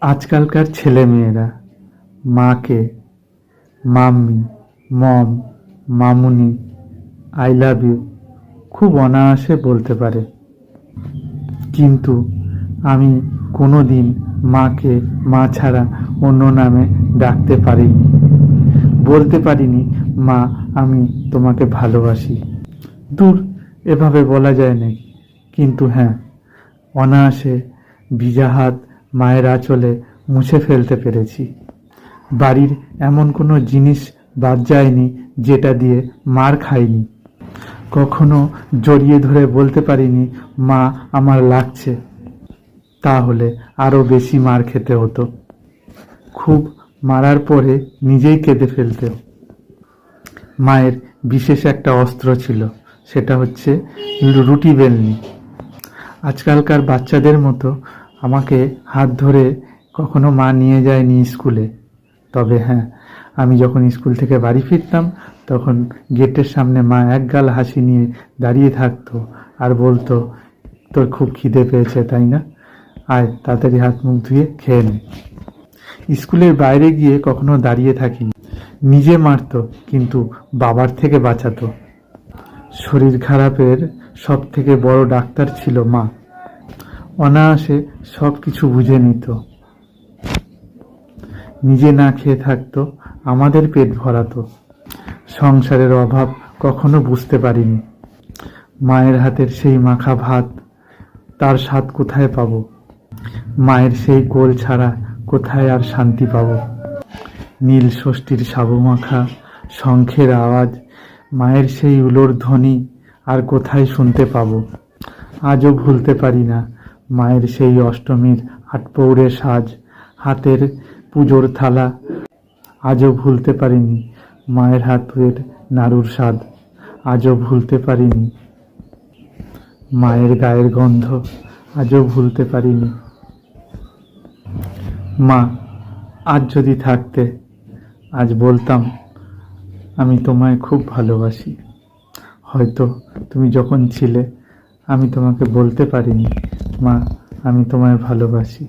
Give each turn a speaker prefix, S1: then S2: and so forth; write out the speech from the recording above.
S1: আজকালকার ছেলে মেয়েরা মাকে, mummy, mom, Mamuni, I love you, খুব অনায়াসে বলতে পারে। কিন্তু আমি কোনো দিন মাকে, মা ছাড়া অন্য নামে ডাকতে পারিনি। বলতে পারিনি, মা, আমি তোমাকে ভালোবাসি। দূর, এভাবে বলা যায় নাকি? কিন্তু হ্যাঁ অনায়াসে ভিজা হাত মায়ের আঁচলে মুছে ফেলতে পেরেছি। বাড়ির এমন কোনো জিনিস বাদ যায়নি যেটা দিয়ে মার খাইনি। কখনো জড়িয়ে ধরে বলতে পারিনি, মা, আমার লাগছে। তাহলে আরও বেশি মার খেতে হতো। খুব মারার পরে নিজেই কেঁদে ফেলতে মায়ের বিশেষ একটা অস্ত্র ছিল, সেটা হচ্ছে রুটি বেলনি। আজকালকার বাচ্চাদের মতো আমাকে হাত ধরে কখনো মা নিয়ে যায়নি স্কুলে। তবে হ্যাঁ আমি যখন স্কুল থেকে বাড়ি ফিরতাম, তখন গেটের সামনে মা এক গাল হাসি নিয়ে দাঁড়িয়ে থাকতো আর বলতো, তোর খুব খিদে পেয়েছে, তাই না? আয়, তাড়াতাড়ি হাত মুখ ধুয়ে খেয়ে নে। স্কুলের বাইরে গিয়ে কখনো দাঁড়িয়ে থাকিনি। নিজে মারতো, কিন্তু বাবার থেকে বাঁচাতো। শরীর খারাপের সব থেকে বড় ডাক্তার ছিল মা। অনায়াসে সব কিছু বুঝে নিত। নিজে না খেয়ে থাকতো, আমাদের পেট ভরাতো। সংসারের অভাব কখনো বুঝতে পারিনি। মায়ের হাতের সেই মাখা ভাত, তার স্বাদ কোথায় পাবো? মায়ের সেই কোল ছাড়া কোথায় আর শান্তি পাবো? নীল ষষ্ঠীর সাবু মাখা শঙ্খের আওয়াজ, মায়ের সেই উলোর ধ্বনি আর কোথায় শুনতে পাবো? আজও ভুলতে পারি না। মায়ের সেই অষ্টমীর আটপৌরে সাজ, হাতের পুজোর থালা। আজও ভুলতে পারিনি মায়ের হাতের নাড়ুর স্বাদ। আজও ভুলতে পারিনি মায়ের গায়ের গন্ধ। আজও ভুলতে পারিনি। মা, আজ যদি থাকতে, আজ বলতাম, আমি তোমায় খুব ভালোবাসি। হয়তো তুমি যখন ছিলে, আমি তোমাকে বলতে পারিনি। মা আমি তোমায় ভালোবাসি।